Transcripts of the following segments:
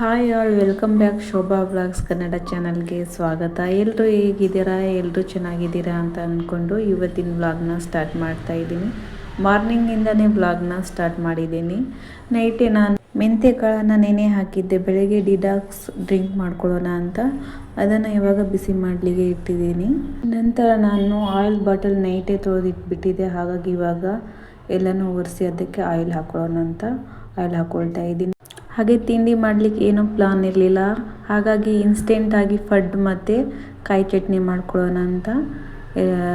Hi all welcome back Shobha blogs Kannada ಚಾನಲ್ಗೆ ಸ್ವಾಗತ. ಎಲ್ಲರೂ ಹೇಗಿದ್ದೀರಾ? ಎಲ್ಲರೂ ಚೆನ್ನಾಗಿದ್ದೀರಾ ಅಂತ ಅಂದ್ಕೊಂಡು ಇವತ್ತಿನ ವ್ಲಾಗ್ನ ಸ್ಟಾರ್ಟ್ ಮಾಡ್ತಾ ಇದ್ದೀನಿ. ಮಾರ್ನಿಂಗಿಂದನೇ ವ್ಲಾಗ್ನ ಸ್ಟಾರ್ಟ್ ಮಾಡಿದ್ದೀನಿ. ನೈಟೇ ನಾನು ಮೆಂತ್ಯ ಕಾಳನ್ನು ನೆನೆ ಹಾಕಿದ್ದೆ. ಬೆಳಗ್ಗೆ ಡಿಡಾಕ್ಸ್ ಡ್ರಿಂಕ್ ಮಾಡ್ಕೊಳ್ಳೋಣ ಅಂತ. ಅದನ್ನು ಇವಾಗ ಬಿಸಿ ಮಾಡಲಿಕ್ಕೆ ಇಟ್ಟಿದ್ದೀನಿ. ನಂತರ ನಾನು ಆಯಿಲ್ ಬಾಟಲ್ ನೈಟೇ ತೊಳೆದಿಟ್ಬಿಟ್ಟಿದ್ದೆ. ಹಾಗಾಗಿ ಇವಾಗ ಎಲ್ಲನೂ ಒರೆಸಿ ಅದಕ್ಕೆ ಆಯಿಲ್ ಹಾಕೊಳ್ಳೋಣ ಅಂತ. ಆಯಿಲ್ ಹಾಕ್ಕೊಳ್ತಾ ಇದ್ದೀನಿ. ಹಾಗೆ ತಿಂಡಿ ಮಾಡಲಿಕ್ಕೆ ಏನೂ ಪ್ಲಾನ್ ಇರಲಿಲ್ಲ. ಹಾಗಾಗಿ ಇನ್ಸ್ಟೆಂಟಾಗಿ ಫಡ್ ಮತ್ತು ಕಾಯಿ ಚಟ್ನಿ ಮಾಡ್ಕೊಳ್ಳೋಣ ಅಂತ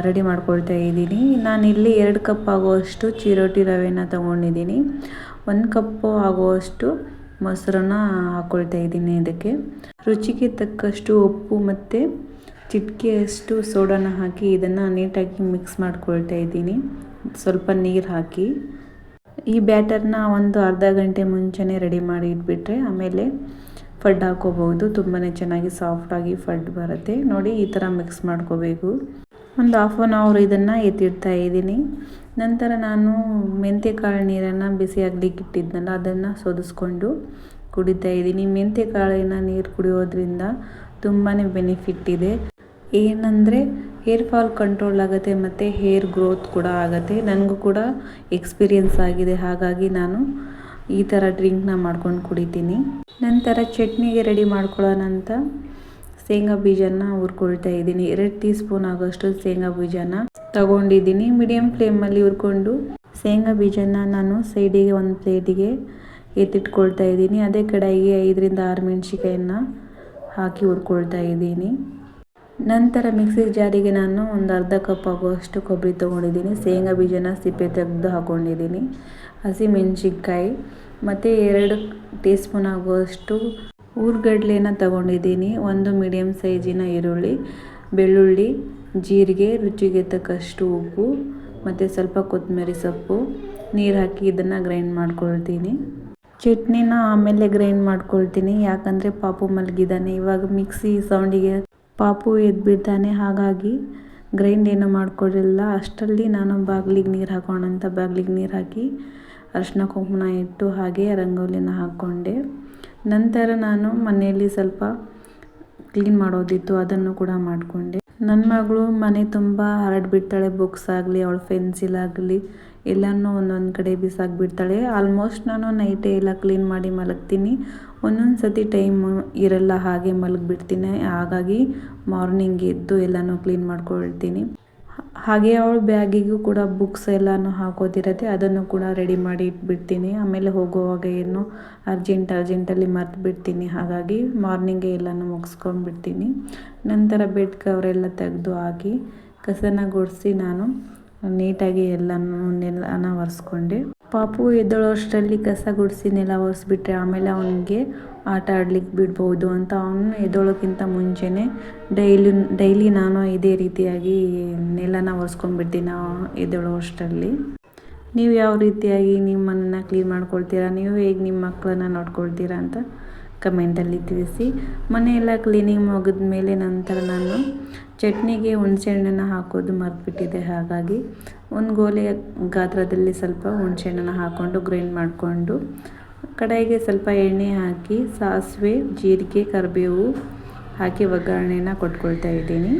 ರೆಡಿ ಮಾಡ್ಕೊಳ್ತಾ ಇದ್ದೀನಿ. ನಾನಿಲ್ಲಿ ಎರಡು ಕಪ್ ಆಗುವಷ್ಟು ಚಿರೋಟಿ ರವೆನ ತೊಗೊಂಡಿದ್ದೀನಿ. ಒಂದು ಕಪ್ಪು ಆಗುವಷ್ಟು ಮೊಸರನ್ನ ಹಾಕ್ಕೊಳ್ತಾ ಇದ್ದೀನಿ ಇದಕ್ಕೆ. ರುಚಿಗೆ ತಕ್ಕಷ್ಟು ಉಪ್ಪು ಮತ್ತು ಚಿಟಿಕೆಯಷ್ಟು ಸೋಡಾನ ಹಾಕಿ ಇದನ್ನು ನೀಟಾಗಿ ಮಿಕ್ಸ್ ಮಾಡ್ಕೊಳ್ತಾ ಇದ್ದೀನಿ. ಸ್ವಲ್ಪ ನೀರು ಹಾಕಿ. ಈ ಬ್ಯಾಟರ್ನ ಒಂದು ಅರ್ಧ ಗಂಟೆ ಮುಂಚೆನೇ ರೆಡಿ ಮಾಡಿ ಇಟ್ಬಿಟ್ರೆ ಆಮೇಲೆ ಫಡ್ ಹಾಕೋಬಹುದು. ತುಂಬಾ ಚೆನ್ನಾಗಿ ಸಾಫ್ಟಾಗಿ ಫಡ್ ಬರುತ್ತೆ. ನೋಡಿ ಈ ಥರ ಮಿಕ್ಸ್ ಮಾಡ್ಕೋಬೇಕು. ಒಂದು ಹಾಫ್ ಆನ್ ಅವರ್ ಇದನ್ನು ಎತ್ತಿಡ್ತಾ ಇದ್ದೀನಿ. ನಂತರ ನಾನು ಮೆಂತ್ಯ ಕಾಳು ನೀರನ್ನು ಬಿಸಿ ಆಗಲಿಕ್ಕೆ ಇಟ್ಟಿದ್ನಲ್ಲ, ಅದನ್ನು ಸೋದಿಸ್ಕೊಂಡು ಕುಡಿತಾ ಇದ್ದೀನಿ. ಮೆಂತ್ಯ ಕಾಳಿನ ನೀರು ಕುಡಿಯೋದ್ರಿಂದ ತುಂಬಾ ಬೆನಿಫಿಟ್ ಇದೆ. ಏನಂದರೆ ಹೇರ್ ಫಾಲ್ ಕಂಟ್ರೋಲ್ ಆಗುತ್ತೆ ಮತ್ತು ಹೇರ್ ಗ್ರೋತ್ ಕೂಡ ಆಗುತ್ತೆ. ನನಗೂ ಕೂಡ ಎಕ್ಸ್ಪೀರಿಯನ್ಸ್ ಆಗಿದೆ. ಹಾಗಾಗಿ ನಾನು ಈ ಥರ ಡ್ರಿಂಕ್ನ ಮಾಡ್ಕೊಂಡು ಕುಡಿತೀನಿ. ನಂತರ ಚಟ್ನಿಗೆ ರೆಡಿ ಮಾಡ್ಕೊಳ್ಳೋಣ ಅಂತ ಶೇಂಗಾ ಬೀಜನ ಹುರ್ಕೊಳ್ತಾ ಇದ್ದೀನಿ. ಎರಡು ಟೀ ಸ್ಪೂನ್ ಆಗೋಷ್ಟು ಶೇಂಗಾ ಬೀಜನ ತಗೊಂಡಿದ್ದೀನಿ. ಮೀಡಿಯಮ್ ಫ್ಲೇಮಲ್ಲಿ ಹುರ್ಕೊಂಡು ಶೇಂಗಾ ಬೀಜನ ನಾನು ಸೈಡಿಗೆ ಒಂದು ಪ್ಲೇಟಿಗೆ ಎತ್ತಿಟ್ಕೊಳ್ತಾ ಇದ್ದೀನಿ. ಅದೇ ಕಡೆಗೆ ಐದರಿಂದ ಆರು ಮೆಣಸಿಕಾಯನ್ನು ಹಾಕಿ ಹುರ್ಕೊಳ್ತಾ ಇದ್ದೀನಿ. ನಂತರ ಮಿಕ್ಸಿ ಜಾರಿಗೆ ನಾನು ಒಂದು ಅರ್ಧ ಕಪ್ ಆಗುವಷ್ಟು ಕೊಬ್ಬರಿ ತೊಗೊಂಡಿದ್ದೀನಿ. ಶೇಂಗಾ ಬೀಜನ ಸಿಪ್ಪೆ ತೆಗೆದು ಹಾಕ್ಕೊಂಡಿದ್ದೀನಿ ಹಸಿ ಮೆಣಸಿನ್ಕಾಯಿ, ಮತ್ತು ಎರಡು ಟೀ ಸ್ಪೂನ್ ಆಗುವಷ್ಟು ಊರುಗಡ್ಲೆನ ತಗೊಂಡಿದ್ದೀನಿ. ಒಂದು ಮೀಡಿಯಮ್ ಸೈಜಿನ ಈರುಳ್ಳಿ, ಬೆಳ್ಳುಳ್ಳಿ, ಜೀರಿಗೆ, ರುಚಿಗೆ ತಕ್ಕಷ್ಟು ಉಪ್ಪು, ಮತ್ತು ಸ್ವಲ್ಪ ಕೊತ್ತಂಬರಿ ಸೊಪ್ಪು, ನೀರು ಹಾಕಿ ಇದನ್ನು ಗ್ರೈಂಡ್ ಮಾಡ್ಕೊಳ್ತೀನಿ. ಚಟ್ನಿನ ಆಮೇಲೆ ಗ್ರೈಂಡ್ ಮಾಡ್ಕೊಳ್ತೀನಿ. ಯಾಕಂದರೆ ಪಾಪು ಮಲಗಿದ್ದಾನೆ ಇವಾಗ ಮಿಕ್ಸಿ ಸೌಂಡಿಗೆ ಪಾಪು ಎದ್ಬಿಡ್ತಾನೆ ಹಾಗಾಗಿ ಗ್ರೈಂಡ್ ಏನೂ ಮಾಡ್ಕೊಳ್ಳಿಲ್ಲ ಅಷ್ಟರಲ್ಲಿ ನಾನು ಬಾಗಿಲಿಗೆ ನೀರು ಹಾಕೋಣ ಅಂತ ಬಾಗಿಲಿಗೆ ನೀರು ಹಾಕಿ ಅರಿಶಿನ ಕುಂಕುಮ ಇಟ್ಟು ಹಾಗೆ ರಂಗೋಲಿನ ಹಾಕ್ಕೊಂಡೆ. ನಂತರ ನಾನು ಮನೆಯಲ್ಲಿ ಸ್ವಲ್ಪ ಕ್ಲೀನ್ ಮಾಡೋದಿತ್ತು, ಅದನ್ನು ಕೂಡ ಮಾಡಿಕೊಂಡೆ. ನನ್ನ ಮಗಳು ಮನೆ ತುಂಬ ಹರಡ್ಬಿಡ್ತಾಳೆ, ಬುಕ್ಸ್ ಆಗಲಿ, ಅವಳ ಪೆನ್ಸಿಲ್ ಆಗಲಿ ಎಲ್ಲನೂ ಒಂದೊಂದು ಕಡೆ ಬಿಸಾಕ್ಬಿಡ್ತಾಳೆ. ಆಲ್ಮೋಸ್ಟ್ ನಾನು ನೈಟೇ ಎಲ್ಲ ಕ್ಲೀನ್ ಮಾಡಿ ಮಲಗ್ತೀನಿ. ಒಂದೊಂದು ಸತಿ ಟೈಮ್ ಇರಲ್ಲ ಹಾಗೆ ಮಲಗಿಬಿಡ್ತೀನಿ. ಹಾಗಾಗಿ ಮಾರ್ನಿಂಗ್ ಎದ್ದು ಎಲ್ಲನೂ ಕ್ಲೀನ್ ಮಾಡ್ಕೊಳ್ತೀನಿ. ಹಾಗೆ ಅವಳ ಬ್ಯಾಗಿಗೂ ಕೂಡ ಬುಕ್ಸ್ ಎಲ್ಲನೂ ಹಾಕೋದಿರತ್ತೆ. ಅದನ್ನು ಕೂಡ ರೆಡಿ ಮಾಡಿ ಇಟ್ಬಿಡ್ತೀನಿ. ಆಮೇಲೆ ಹೋಗುವಾಗ ಏನು ಅರ್ಜೆಂಟ್ ಅರ್ಜೆಂಟಲ್ಲಿ ಮರ್ತು ಬಿಡ್ತೀನಿ ಹಾಗಾಗಿ ಮಾರ್ನಿಂಗೇ ಎಲ್ಲನೂ ಮುಗಿಸ್ಕೊಂಡ್ಬಿಡ್ತೀನಿ. ನಂತರ ಬೆಡ್ ಕವರೆಲ್ಲ ತೆಗೆದು ಹಾಕಿ ಕಸನ ಗುಡಿಸಿ ನಾನು ನೀಟಾಗಿ ಎಲ್ಲನೂ ನೆಲನ ಒರೆಸ್ಕೊಂಡೆ. ಪಾಪು ಎದ್ದಳೋ ಅಷ್ಟರಲ್ಲಿ ಕಸ ಗುಡಿಸಿ ನೆಲ ಒರೆಸ್ಬಿಟ್ರೆ ಆಮೇಲೆ ಅವನಿಗೆ ಆಟ ಆಡ್ಲಿಕ್ಕೆ ಬಿಡ್ಬೋದು ಅಂತ ಅವನು ಎದ್ದೋಳೋಕ್ಕಿಂತ ಮುಂಚೆನೇ ಡೈಲಿ ಡೈಲಿ ನಾನು ಇದೇ ರೀತಿಯಾಗಿ ನೆಲನ ಒರೆಸ್ಕೊಂಡ್ಬಿಡ್ತೀನಿ ಎದ್ದೋಳೋ ಅಷ್ಟರಲ್ಲಿ ನೀವು ಯಾವ ರೀತಿಯಾಗಿ ನಿಮ್ಮನ್ನು ಕ್ಲೀನ್ ಮಾಡ್ಕೊಳ್ತೀರಾ? ನೀವು ಹೇಗೆ ನಿಮ್ಮ ಮಕ್ಕಳನ್ನ ನೋಡ್ಕೊಳ್ತೀರಾ ಅಂತ ಕಮೆಂಟಲ್ಲಿ ತಿಳಿಸಿ, ಮನೆಯೆಲ್ಲ ಕ್ಲೀನಿಂಗ್ ಮುಗಿದ ಮೇಲೆ ನಂತರ ನಾನು ಚಟ್ನಿಗೆ ಹುಣಸೆಹಣ್ಣನ್ನು ಹಾಕೋದು ಮರೆತುಬಿಟ್ಟಿದ್ದೆ. ಹಾಗಾಗಿ ಒಂದು ಗೋಲೆ ಗಾತ್ರದಲ್ಲಿ ಸ್ವಲ್ಪ ಹುಣಸೆಹಣ್ಣನ್ನು ಹಾಕ್ಕೊಂಡು ಗ್ರೈಂಡ್ ಮಾಡಿಕೊಂಡು, ಕಡಾಯಿಗೆ ಸ್ವಲ್ಪ ಎಣ್ಣೆ ಹಾಕಿ, ಸಾಸಿವೆ, ಜೀರಿಗೆ, ಕರಿಬೇವು ಹಾಕಿ ಒಗ್ಗರಣೆನ ಕೊಟ್ಕೊಳ್ತಾ ಇದ್ದೀನಿ.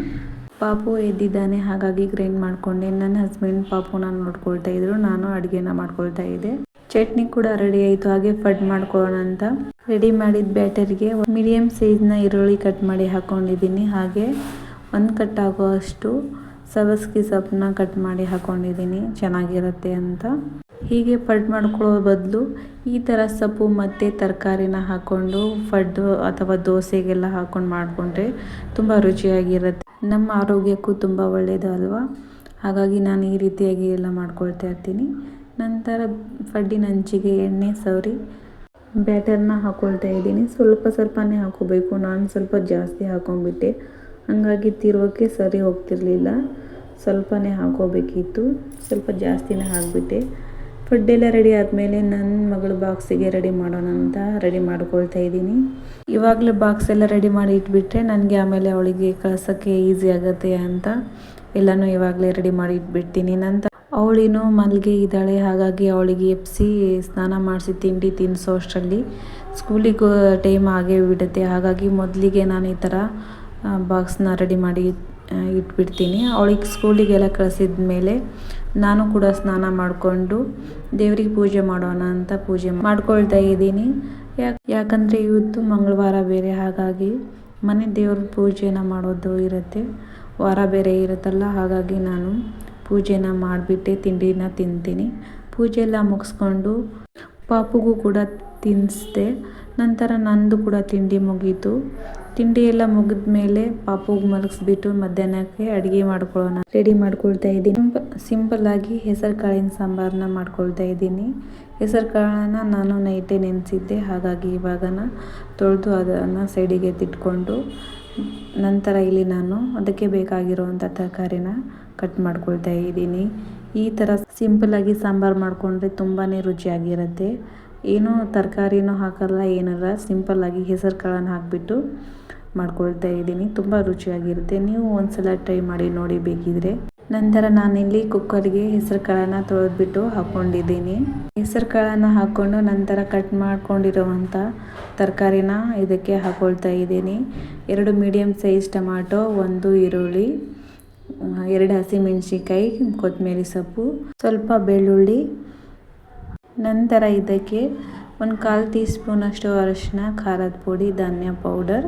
ಪಾಪು ಎದ್ದಿದ್ದಾನೆ, ಹಾಗಾಗಿ ಗ್ರೈಂಡ್ ಮಾಡಿಕೊಂಡೆ. ನನ್ನ ಹಸ್ಬೆಂಡ್ ಪಾಪುನ ನೋಡ್ಕೊಳ್ತಾ ಇದ್ದರು ನಾನು ಅಡುಗೆನ ಮಾಡ್ಕೊಳ್ತಾ ಇದ್ದೆ. ಚಟ್ನಿ ಕೂಡ ರೆಡಿ ಆಯಿತು. ಹಾಗೆ ಫಡ್ ಮಾಡ್ಕೊಳ್ಳೋಣ ಅಂತ. ರೆಡಿ ಮಾಡಿದ ಬ್ಯಾಟರ್ಗೆ ಮೀಡಿಯಮ್ ಸೈಜ್ನ ಈರುಳ್ಳಿ ಕಟ್ ಮಾಡಿ ಹಾಕ್ಕೊಂಡಿದ್ದೀನಿ ಹಾಗೆ ಒಂದು ಕಟ್ ಆಗುವಷ್ಟು ಸಬಸ್ಗಿ ಸೊಪ್ಪನ್ನ ಕಟ್ ಮಾಡಿ ಹಾಕ್ಕೊಂಡಿದ್ದೀನಿ ಚೆನ್ನಾಗಿರುತ್ತೆ ಅಂತ. ಹೀಗೆ ಫಡ್ ಮಾಡ್ಕೊಳ್ಳೋ ಬದಲು ಈ ಥರ ಸೊಪ್ಪು ಮತ್ತು ತರಕಾರಿನ ಹಾಕ್ಕೊಂಡು ಫಡ್ಡು ಅಥವಾ ದೋಸೆಗೆಲ್ಲ ಹಾಕ್ಕೊಂಡು ಮಾಡಿಕೊಂಡ್ರೆ ತುಂಬ ರುಚಿಯಾಗಿರುತ್ತೆ. ನಮ್ಮ ಆರೋಗ್ಯಕ್ಕೂ ತುಂಬ ಒಳ್ಳೆಯದು ಅಲ್ವಾ? ಹಾಗಾಗಿ ನಾನು ಈ ರೀತಿಯಾಗಿ ಎಲ್ಲ ಮಾಡ್ಕೊಳ್ತಾ ಇರ್ತೀನಿ. ನಂತರ ಫಡ್ಡಿನ ಹಂಚಿಗೆ ಎಣ್ಣೆ ಸವರಿ ಬ್ಯಾಟರ್ನ ಹಾಕೊಳ್ತಾ ಇದ್ದೀನಿ. ಸ್ವಲ್ಪ ಸ್ವಲ್ಪನೇ ಹಾಕೋಬೇಕು. ನಾನು ಸ್ವಲ್ಪ ಜಾಸ್ತಿ ಹಾಕೊಂಡ್ಬಿಟ್ಟೆ. ಹಾಗಾಗಿ ತಿರುವಕ್ಕೆ ಸರಿ ಹೋಗ್ತಿರ್ಲಿಲ್ಲ. ಸ್ವಲ್ಪನೇ ಹಾಕೋಬೇಕಿತ್ತು. ಸ್ವಲ್ಪ ಜಾಸ್ತಿನೇ ಹಾಕಿಬಿಟ್ಟೆ. ಫುಡ್ಡೆಲ್ಲ ರೆಡಿ ಆದಮೇಲೆ ನನ್ನ ಮಗಳ ಬಾಕ್ಸಿಗೆ ರೆಡಿ ಮಾಡೋಣ ಅಂತ ರೆಡಿ ಮಾಡ್ಕೊಳ್ತಾ ಇದ್ದೀನಿ. ಇವಾಗಲೇ ಬಾಕ್ಸ್ ಎಲ್ಲ ರೆಡಿ ಮಾಡಿ ಇಟ್ಬಿಟ್ರೆ ನನಗೆ ಆಮೇಲೆ ಅವಳಿಗೆ ಕಳ್ಸೋಕ್ಕೆ ಈಸಿ ಆಗುತ್ತೆ ಅಂತ ಎಲ್ಲನೂ ಇವಾಗಲೇ ರೆಡಿ ಮಾಡಿ ಇಟ್ಬಿಡ್ತೀನಿ. ನಂತರ ಅವಳಿನೂ ಮಲ್ಗೆ ಇದ್ದಾಳೆ. ಹಾಗಾಗಿ ಅವಳಿಗೆ ಎಪ್ಸಿ ಸ್ನಾನ ಮಾಡಿಸಿ ತಿಂಡಿ ತಿನ್ನಿಸೋ ಅಷ್ಟರಲ್ಲಿ. ಸ್ಕೂಲಿಗೆ ಟೈಮ್ ಆಗೇ ಬಿಡುತ್ತೆ. ಹಾಗಾಗಿ ಮೊದಲಿಗೆ ನಾನು ಈ ಥರ ಬಾಕ್ಸ್ನ ರೆಡಿ ಮಾಡಿ ಇಟ್ಬಿಡ್ತೀನಿ. ಅವಳಿಗೆ ಸ್ಕೂಲಿಗೆಲ್ಲ ಕಳಿಸಿದ ಮೇಲೆ ನಾನು ಕೂಡ ಸ್ನಾನ ಮಾಡಿಕೊಂಡು ದೇವರಿಗೆ ಪೂಜೆ ಮಾಡೋಣ ಅಂತ ಪೂಜೆ ಮಾಡ್ಕೊಳ್ತಾ ಇದ್ದೀನಿ. ಯಾಕೆ, ಯಾಕಂದರೆ ಇವತ್ತು ಮಂಗಳವಾರ ಬೇರೆ. ಹಾಗಾಗಿ ಮನೆ ದೇವ್ರ ಪೂಜೆನ ಮಾಡೋದು ಇರುತ್ತೆ. ವಾರ ಬೇರೆ ಇರುತ್ತಲ್ಲ. ಹಾಗಾಗಿ ನಾನು ಪೂಜೆನ ಮಾಡಿಬಿಟ್ಟೆ, ತಿಂಡಿನ ತಿಂತೀನಿ. ಪೂಜೆ ಎಲ್ಲ ಮುಗಿಸ್ಕೊಂಡು ಪಾಪುಗೂ ಕೂಡ ತಿನ್ನಿಸ್ದೆ ನಂತರ ನಂದು ಕೂಡ ತಿಂಡಿ ಮುಗೀತು. ತಿಂಡಿ ಎಲ್ಲ ಮುಗಿದ ಮೇಲೆ ಪಾಪುಗೆ ಮಲಗಿಸ್ಬಿಟ್ಟು ಮಧ್ಯಾಹ್ನಕ್ಕೆ ಅಡುಗೆ ಮಾಡ್ಕೊಳ್ಳೋಣ. ರೆಡಿ ಮಾಡ್ಕೊಳ್ತಾ ಇದ್ದೀನಿ. ಸಿಂಪಲ್ ಆಗಿ ಹೆಸರು ಕಾಳಿನ ಸಾಂಬಾರನ್ನ ಮಾಡ್ಕೊಳ್ತಾ ಇದ್ದೀನಿ. ಹೆಸರು ಕಾಳನ್ನ ನಾನು ನೈಟೇ ನೆನೆಸಿದ್ದೆ. ಹಾಗಾಗಿ ಇವಾಗನ ತೊಳೆದು ಅದನ್ನು ಸೈಡಿಗೆ ಎತ್ತಿಟ್ಕೊಂಡು ನಂತರ ಇಲ್ಲಿ ನಾನು ಅದಕ್ಕೆ ಬೇಕಾಗಿರುವಂಥ ತರಕಾರಿನ ಕಟ್ ಮಾಡ್ಕೊಳ್ತಾ ಇದ್ದೀನಿ. ಈ ಥರ ಸಿಂಪಲಾಗಿ ಸಾಂಬಾರು ಮಾಡಿಕೊಂಡ್ರೆ ತುಂಬಾ ರುಚಿಯಾಗಿರುತ್ತೆ. ಏನೂ ತರಕಾರಿನೂ ಹಾಕಲ್ಲ, ಏನಾರ ಸಿಂಪಲ್ಲಾಗಿ ಹೆಸರು ಕಾಳನ್ನು ಹಾಕಿಬಿಟ್ಟು ಮಾಡ್ಕೊಳ್ತಾ ಇದ್ದೀನಿ. ತುಂಬ ರುಚಿಯಾಗಿರುತ್ತೆ. ನೀವು ಒಂದ್ಸಲ ಟ್ರೈ ಮಾಡಿ ನೋಡಿ ಬೇಕಿದ್ರೆ. ನಂತರ ನಾನಿಲ್ಲಿ ಕುಕ್ಕರ್ಗೆ ಹೆಸರು ಕಾಳನ್ನು ತೊಳೆದ್ಬಿಟ್ಟು ಹಾಕ್ಕೊಂಡಿದ್ದೀನಿ ಹೆಸರು ಕಾಳನ್ನು ಹಾಕ್ಕೊಂಡು ನಂತರ ಕಟ್ ಮಾಡ್ಕೊಂಡಿರುವಂಥ ತರಕಾರಿನ ಇದಕ್ಕೆ ಹಾಕ್ಕೊಳ್ತಾ ಇದ್ದೀನಿ. ಎರಡು ಮೀಡಿಯಮ್ ಸೈಜ್ ಟೊಮಾಟೊ, ಒಂದು ಈರುಳ್ಳಿ, ಎರಡು ಹಸಿಮೆಣಸಿನ್ಕಾಯಿ ಕೊತ್ತಂಬರಿ ಸೊಪ್ಪು, ಸ್ವಲ್ಪ ಬೆಳ್ಳುಳ್ಳಿ. ನಂತರ ಇದಕ್ಕೆ ಒಂದು ಕಾಲು ಟೀ ಸ್ಪೂನಷ್ಟು ಅರಶಿನ, ಖಾರದ ಪುಡಿ, ಧಾನ್ಯ ಪೌಡರ್,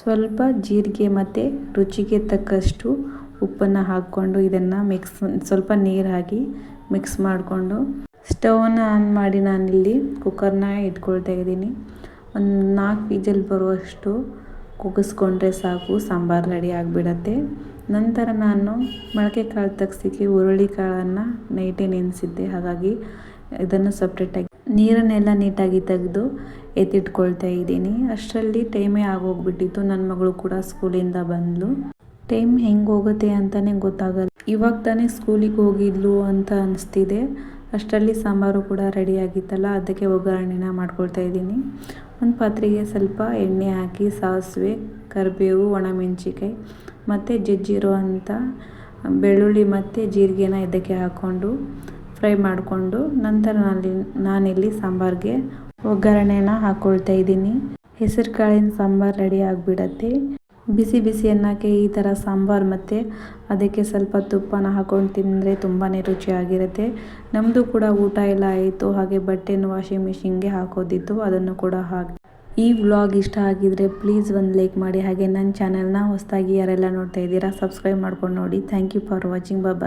ಸ್ವಲ್ಪ ಜೀರಿಗೆ ಮತ್ತು ರುಚಿಗೆ ತಕ್ಕಷ್ಟು ಉಪ್ಪನ್ನು ಹಾಕ್ಕೊಂಡು ಇದನ್ನು ಮಿಕ್ಸ್ ಸ್ವಲ್ಪ ನೀರು ಹಾಕಿ ಮಿಕ್ಸ್ ಮಾಡಿಕೊಂಡು ಸ್ಟವನ್ನು ಆನ್ ಮಾಡಿ ನಾನಿಲ್ಲಿ ಕುಕ್ಕರ್ನ ಇಟ್ಕೊಳ್ತಾ ಇದ್ದೀನಿ. ಒಂದು ನಾಲ್ಕು ವಿಜಲ್ ಬರುವಷ್ಟು ಕುಗ್ಗಿಸ್ಕೊಂಡ್ರೆ ಸಾಕು, ಸಾಂಬಾರು ರೆಡಿ ಆಗಿಬಿಡತ್ತೆ. ನಂತರ ನಾನು ಮೊಳಕೆ ಕಾಳು ತಗ್ಸಿಕ್ಕೆ ಹುರುಳಿ ಕಾಳನ್ನು ನೈಟೇ ನೆನೆಸಿದ್ದೆ ಹಾಗಾಗಿ ಇದನ್ನು ಸಪ್ರೇಟಾಗಿ ನೀರನ್ನೆಲ್ಲ ನೀಟಾಗಿ ತೆಗೆದು ಎತ್ತಿಟ್ಕೊಳ್ತಾ ಇದ್ದೀನಿ. ಅಷ್ಟರಲ್ಲಿ ಟೈಮೇ ಆಗೋಗ್ಬಿಟ್ಟಿತ್ತು. ನನ್ನ ಮಗಳು ಕೂಡ ಸ್ಕೂಲಿಂದ ಬಂದಳು ಟೈಮ್ ಹೆಂಗೆ ಹೋಗುತ್ತೆ ಅಂತಲೇ ಗೊತ್ತಾಗಲ್ಲ. ಇವಾಗ ತಾನೇ ಸ್ಕೂಲಿಗೆ ಹೋಗಿದ್ಲು ಅಂತ ಅನಿಸ್ತಿದೆ. ಅಷ್ಟರಲ್ಲಿ ಸಾಂಬಾರು ಕೂಡ ರೆಡಿ ಆಗಿತ್ತಲ್ಲ, ಅದಕ್ಕೆ ಒಗ್ಗರಣೆನ ಮಾಡ್ಕೊಳ್ತಾ ಇದ್ದೀನಿ. ಒಂದು ಪಾತ್ರೆಗೆ ಸ್ವಲ್ಪ ಎಣ್ಣೆ ಹಾಕಿ, ಸಾಸಿವೆ, ಕರಿಬೇವು ಒಣಮೆಣಸಿಕಾಯಿ ಮತ್ತು ಜಜ್ಜಿರೋ ಅಂಥ ಬೆಳ್ಳುಳ್ಳಿ ಮತ್ತು ಜೀರಿಗೆನ ಇದಕ್ಕೆ ಹಾಕ್ಕೊಂಡು ಫ್ರೈ ಮಾಡಿಕೊಂಡು ನಂತರ ನಾನು ನಾನಿಲ್ಲಿ ಸಾಂಬಾರಿಗೆ ಒಗ್ಗರಣೆನ ಹಾಕ್ಕೊಳ್ತಾ ಇದ್ದೀನಿ. ಹೆಸರು ಕಾಳಿನ ಸಾಂಬಾರು ರೆಡಿ ಆಗಿಬಿಡತ್ತೆ. ಬಿಸಿ ಬಿಸಿ ಅನ್ನಕ್ಕೆ ಈ ಥರ ಸಾಂಬಾರು ಮತ್ತು ಅದಕ್ಕೆ ಸ್ವಲ್ಪ ತುಪ್ಪನ ಹಾಕ್ಕೊಂಡು ತಿಂದರೆ ತುಂಬಾ ರುಚಿಯಾಗಿರುತ್ತೆ. ನಮ್ಮದು ಕೂಡ ಊಟ ಎಲ್ಲ ಆಯಿತು, ಹಾಗೆ ಬಟ್ಟೆಯನ್ನು ವಾಷಿಂಗ್ ಮಿಷಿನ್ಗೆ ಹಾಕೋದಿತ್ತು, ಅದನ್ನು ಕೂಡ ಹಾಕಿ ಈ ವ್ಲಾಗ್ ಇಷ್ಟ ಆಗಿದ್ರೆ ಪ್ಲೀಸ್ ಒಂದು ಲೈಕ್ ಮಾಡಿ, ಹಾಗೆ ನನ್ನ ಚಾನೆಲ್ನ ಹೊಸದಾಗಿ ಯಾರೆಲ್ಲ ನೋಡ್ತಾ ಇದ್ದೀರಾ ಸಬ್ಸ್ಕ್ರೈಬ್ ಮಾಡ್ಕೊಂಡು ನೋಡಿ. Thank you for watching bye